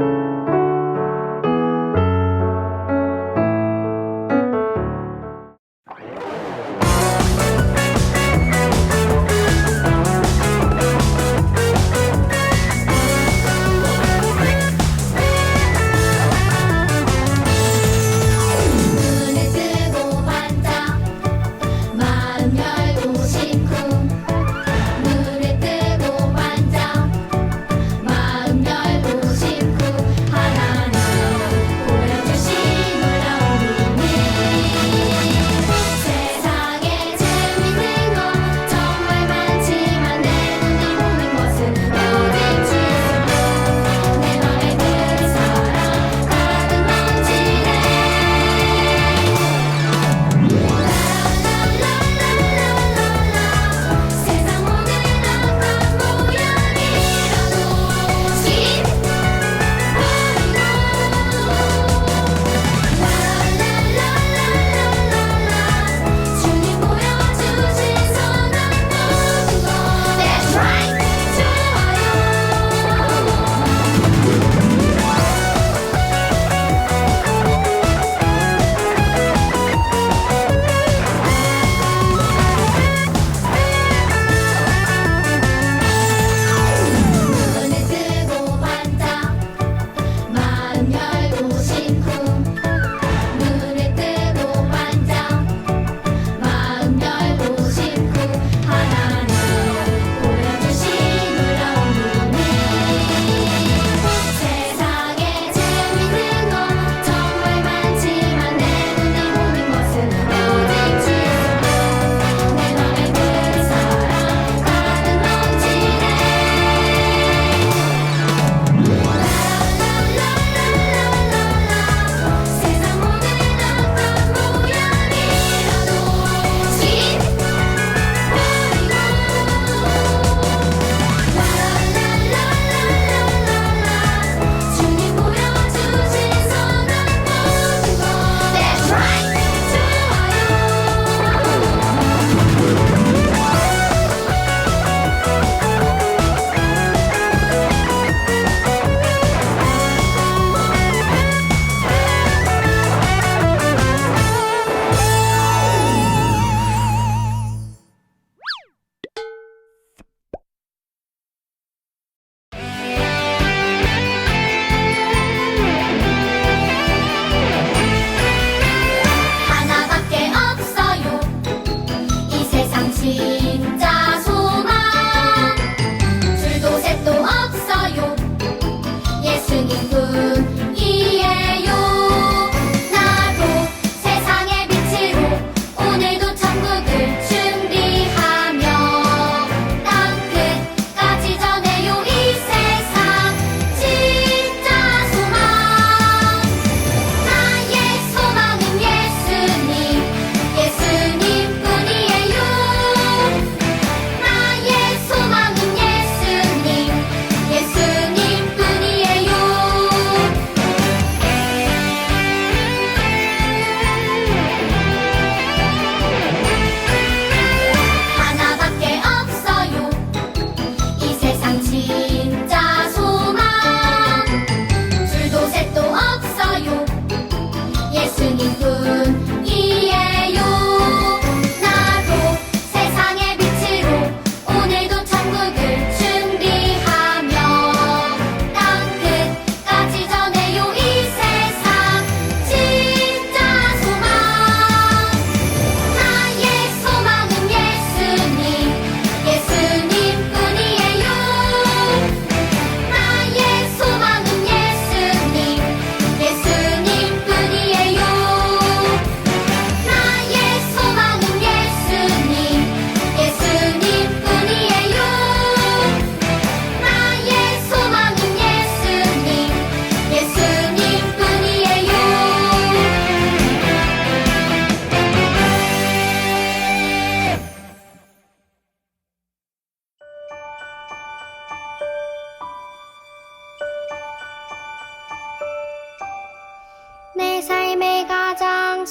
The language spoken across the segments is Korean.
눈을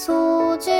가장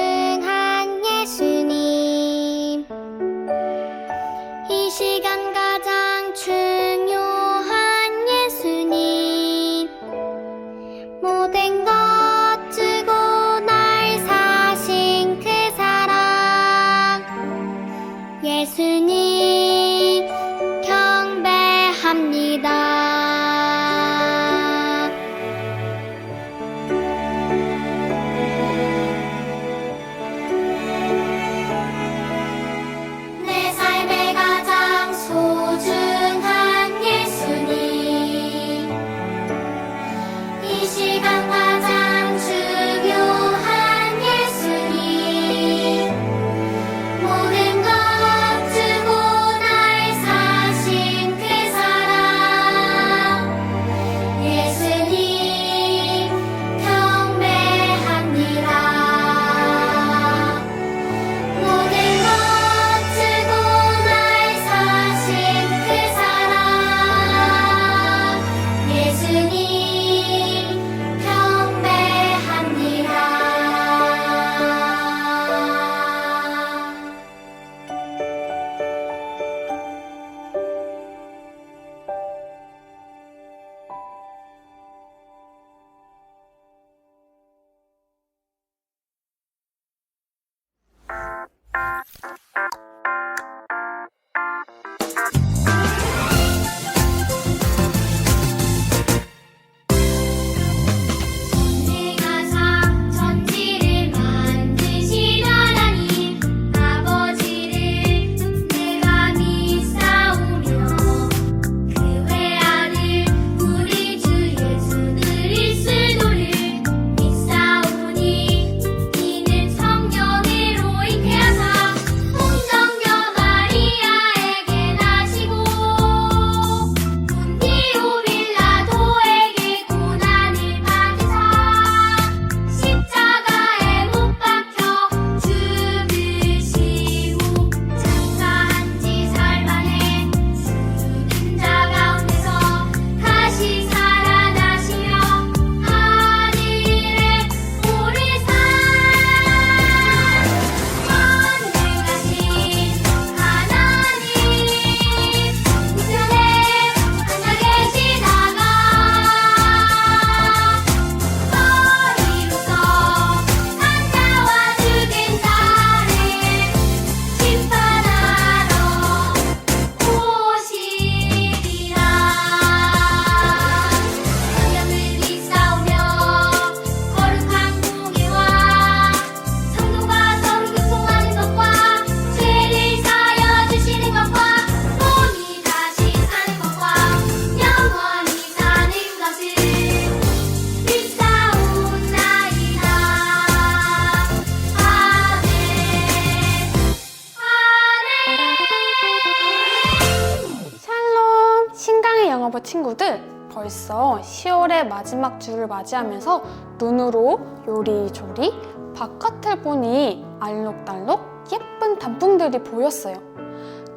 신강의 영어부 친구들 벌써 10월의 마지막 주를 맞이하면서 눈으로 요리조리 바깥을 보니 알록달록 예쁜 단풍들이 보였어요.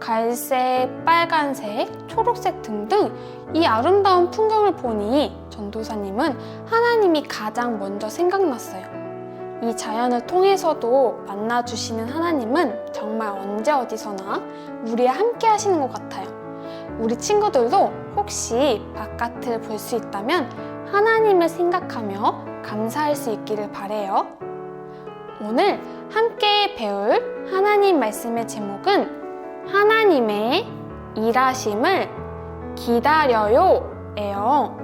갈색, 빨간색, 초록색 등등 이 아름다운 풍경을 보니 전도사님은 하나님이 가장 먼저 생각났어요. 이 자연을 통해서도 만나주시는 하나님은 정말 언제 어디서나 우리와 함께 하시는 것 같아요. 우리 친구들도 혹시 바깥을 볼 수 있다면 하나님을 생각하며 감사할 수 있기를 바래요. 오늘 함께 배울 하나님 말씀의 제목은 하나님의 일하심을 기다려요예요.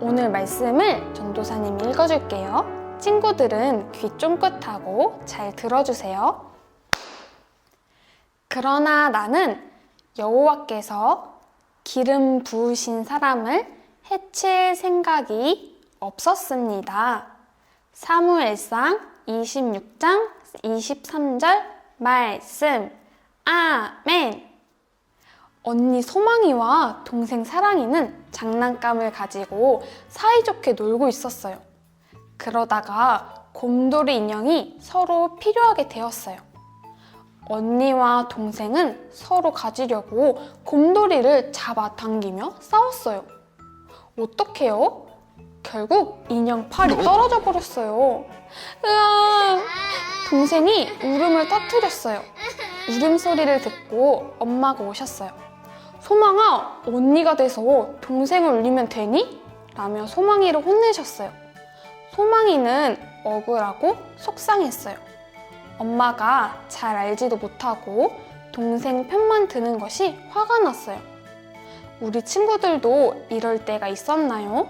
오늘 말씀을 전도사님이 읽어줄게요. 친구들은 귀 쫑긋하고 잘 들어주세요. 그러나 나는 여호와께서 기름 부으신 사람을 해칠 생각이 없었습니다. 사무엘상 26장 23절 말씀. 아멘. 언니 소망이와 동생 사랑이는 장난감을 가지고 사이좋게 놀고 있었어요. 그러다가 곰돌이 인형이 서로 필요하게 되었어요. 언니와 동생은 서로 가지려고 곰돌이를 잡아당기며 싸웠어요. 어떡해요? 결국 인형 팔이 떨어져 버렸어요. 으아! 동생이 울음을 터뜨렸어요. 울음소리를 듣고 엄마가 오셨어요. 소망아, 언니가 돼서 동생을 울리면 되니? 라며 소망이를 혼내셨어요. 소망이는 억울하고 속상했어요. 엄마가 잘 알지도 못하고 동생 편만 드는 것이 화가 났어요. 우리 친구들도 이럴 때가 있었나요?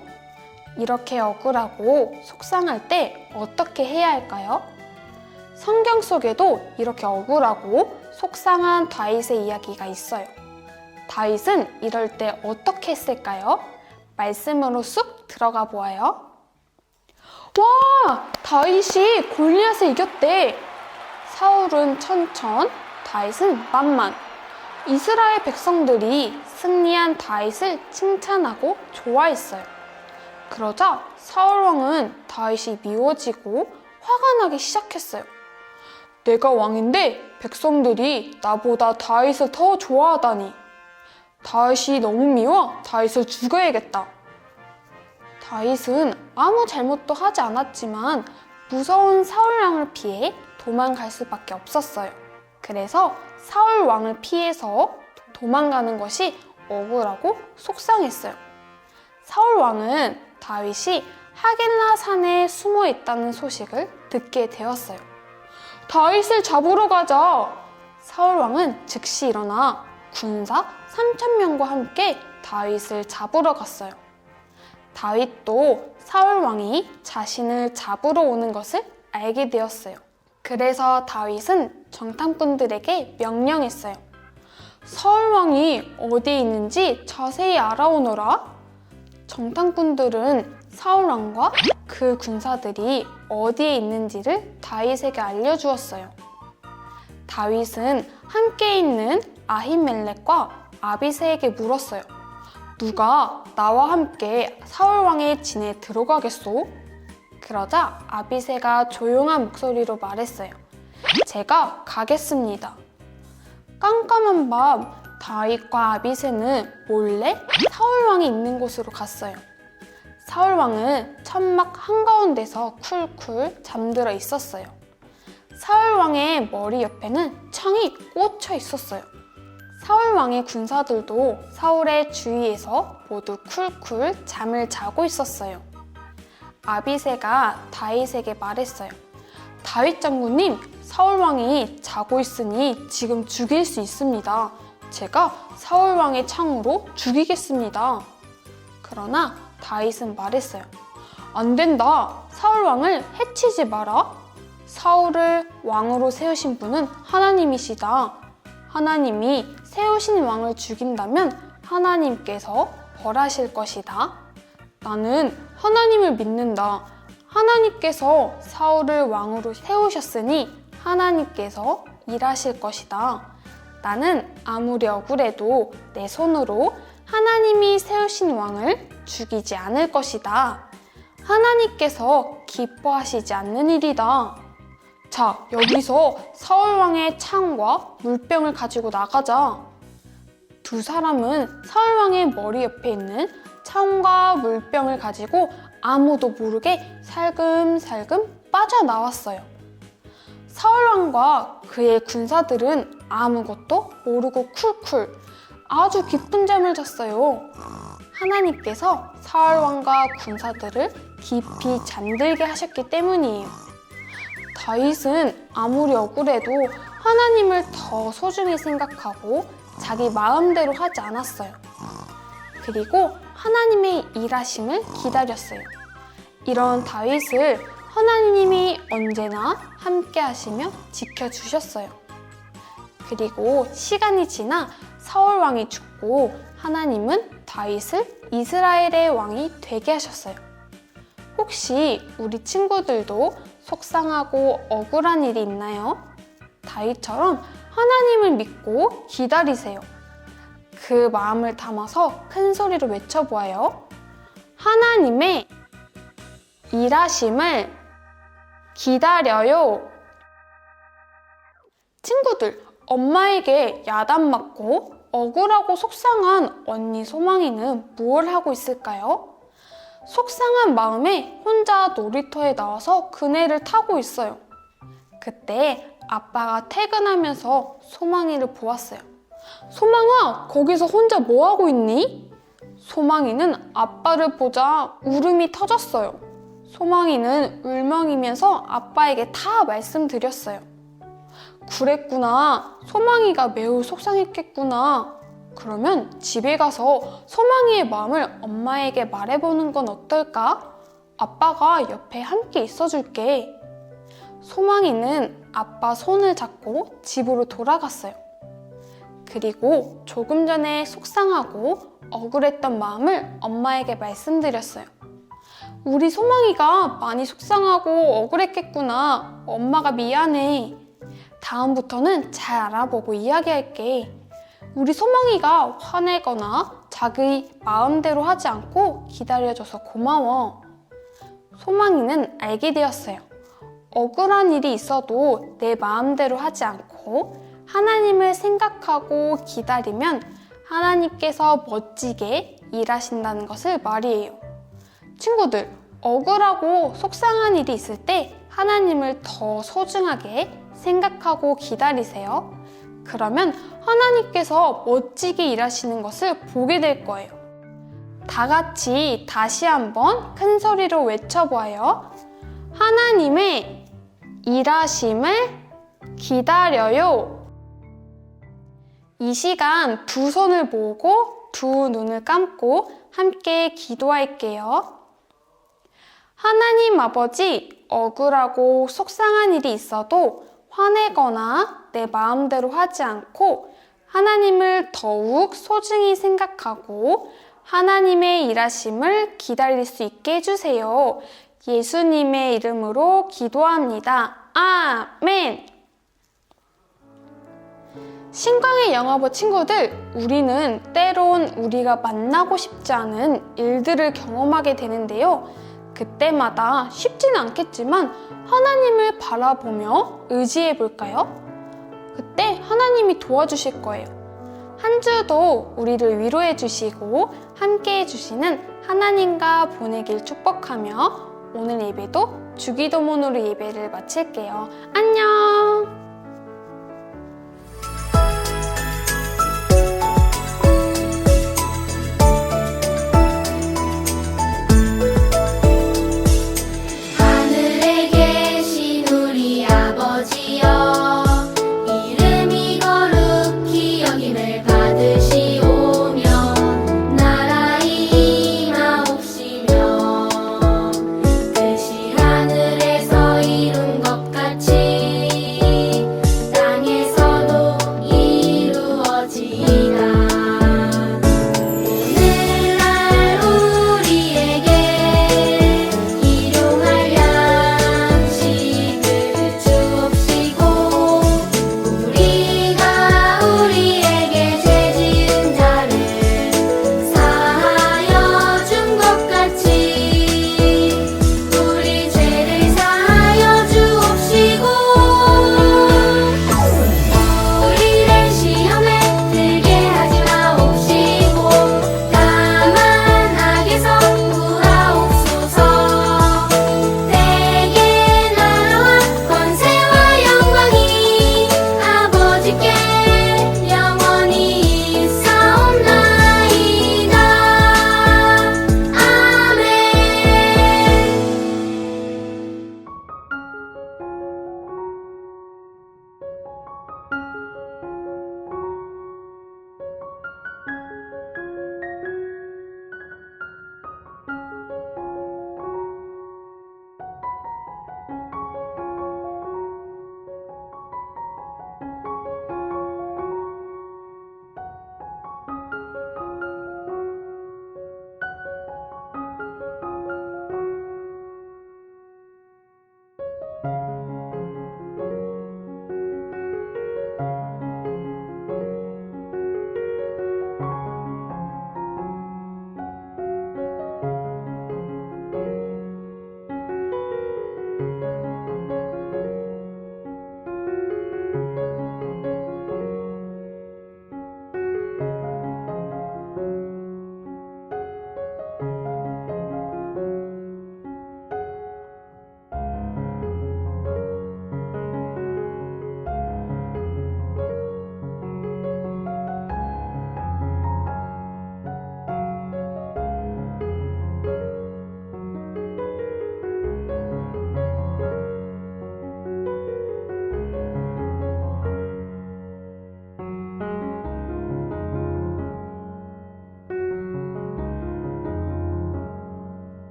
이렇게 억울하고 속상할 때 어떻게 해야 할까요? 성경 속에도 이렇게 억울하고 속상한 다윗의 이야기가 있어요. 다윗은 이럴 때 어떻게 했을까요? 말씀으로 쑥 들어가 보아요. 와! 다윗이 골리앗을 이겼대! 사울은 천천, 다윗은 만만. 이스라엘 백성들이 승리한 다윗을 칭찬하고 좋아했어요. 그러자 사울 왕은 다윗이 미워지고 화가 나기 시작했어요. 내가 왕인데 백성들이 나보다 다윗을 더 좋아하다니. 다윗이 너무 미워 다윗을 죽여야겠다. 다윗은 아무 잘못도 하지 않았지만 무서운 사울 왕을 피해 도망갈 수밖에 없었어요. 그래서 사울 왕을 피해서 도망가는 것이 억울하고 속상했어요. 사울 왕은 다윗이 하겔라 산에 숨어 있다는 소식을 듣게 되었어요. 다윗을 잡으러 가자. 사울 왕은 즉시 일어나 군사 3천 명과 함께 다윗을 잡으러 갔어요. 다윗도 사울 왕이 자신을 잡으러 오는 것을 알게 되었어요. 그래서 다윗은 정탐꾼들에게 명령했어요. 사울 왕이 어디에 있는지 자세히 알아오너라. 정탐꾼들은 사울 왕과 그 군사들이 어디에 있는지를 다윗에게 알려주었어요. 다윗은 함께 있는 아히멜렉과 아비세에게 물었어요. 누가 나와 함께 사울 왕의 진에 들어가겠소? 그러자 아비세가 조용한 목소리로 말했어요. 제가 가겠습니다. 깜깜한 밤 다윗과 아비세는 몰래 사울 왕이 있는 곳으로 갔어요. 사울 왕은 천막 한가운데서 쿨쿨 잠들어 있었어요. 사울 왕의 머리 옆에는 창이 꽂혀 있었어요. 사울 왕의 군사들도 사울의 주위에서 모두 쿨쿨 잠을 자고 있었어요. 아비세가 다윗에게 말했어요. 다윗 장군님, 사울 왕이 자고 있으니 지금 죽일 수 있습니다. 제가 사울 왕의 창으로 죽이겠습니다. 그러나 다윗은 말했어요. 안 된다. 사울 왕을 해치지 마라. 사울을 왕으로 세우신 분은 하나님이시다. 하나님이 세우신 왕을 죽인다면 하나님께서 벌하실 것이다. 나는 하나님을 믿는다. 하나님께서 사울을 왕으로 세우셨으니 하나님께서 일하실 것이다. 나는 아무리 억울해도 내 손으로 하나님이 세우신 왕을 죽이지 않을 것이다. 하나님께서 기뻐하시지 않는 일이다. 자, 여기서 사울 왕의 창과 물병을 가지고 나가자. 두 사람은 사울 왕의 머리 옆에 있는 창과 물병을 가지고 아무도 모르게 살금살금 빠져나왔어요. 사울 왕과 그의 군사들은 아무것도 모르고 쿨쿨 아주 깊은 잠을 잤어요. 하나님께서 사울 왕과 군사들을 깊이 잠들게 하셨기 때문이에요. 다윗은 아무리 억울해도 하나님을 더 소중히 생각하고 자기 마음대로 하지 않았어요. 그리고 하나님의 일하심을 기다렸어요. 이런 다윗을 하나님이 언제나 함께 하시며 지켜주셨어요. 그리고 시간이 지나 사울 왕이 죽고 하나님은 다윗을 이스라엘의 왕이 되게 하셨어요. 혹시 우리 친구들도 속상하고 억울한 일이 있나요? 다윗처럼 하나님을 믿고 기다리세요. 그 마음을 담아서 큰 소리로 외쳐보아요. 하나님의 일하심을 기다려요. 친구들, 엄마에게 야단 맞고 억울하고 속상한 언니 소망이는 무엇을 하고 있을까요? 속상한 마음에 혼자 놀이터에 나와서 그네를 타고 있어요. 그때 아빠가 퇴근하면서 소망이를 보았어요. 소망아, 거기서 혼자 뭐 하고 있니? 소망이는 아빠를 보자 울음이 터졌어요. 소망이는 울먹이면서 아빠에게 다 말씀드렸어요. 그랬구나. 소망이가 매우 속상했겠구나. 그러면 집에 가서 소망이의 마음을 엄마에게 말해보는 건 어떨까? 아빠가 옆에 함께 있어줄게. 소망이는 아빠 손을 잡고 집으로 돌아갔어요. 그리고 조금 전에 속상하고 억울했던 마음을 엄마에게 말씀드렸어요. 우리 소망이가 많이 속상하고 억울했겠구나. 엄마가 미안해. 다음부터는 잘 알아보고 이야기할게. 우리 소망이가 화내거나 자기 마음대로 하지 않고 기다려줘서 고마워. 소망이는 알게 되었어요. 억울한 일이 있어도 내 마음대로 하지 않고 하나님을 생각하고 기다리면 하나님께서 멋지게 일하신다는 것을 말이에요. 친구들, 억울하고 속상한 일이 있을 때 하나님을 더 소중하게 생각하고 기다리세요. 그러면 하나님께서 멋지게 일하시는 것을 보게 될 거예요. 다 같이 다시 한번 큰 소리로 외쳐보아요. 하나님의 일하심을 기다려요. 이 시간 두 손을 모으고 두 눈을 감고 함께 기도할게요. 하나님 아버지, 억울하고 속상한 일이 있어도 화내거나 내 마음대로 하지 않고 하나님을 더욱 소중히 생각하고 하나님의 일하심을 기다릴 수 있게 해주세요. 예수님의 이름으로 기도합니다. 아멘! 신광의 영화부 친구들, 우리는 때론 우리가 만나고 싶지 않은 일들을 경험하게 되는데요. 그때마다 쉽지는 않겠지만 하나님을 바라보며 의지해 볼까요? 그때 하나님이 도와주실 거예요. 한 주도 우리를 위로해 주시고 함께 해 주시는 하나님과 보내길 축복하며 오늘 예배도 주기도문으로 예배를 마칠게요. 안녕!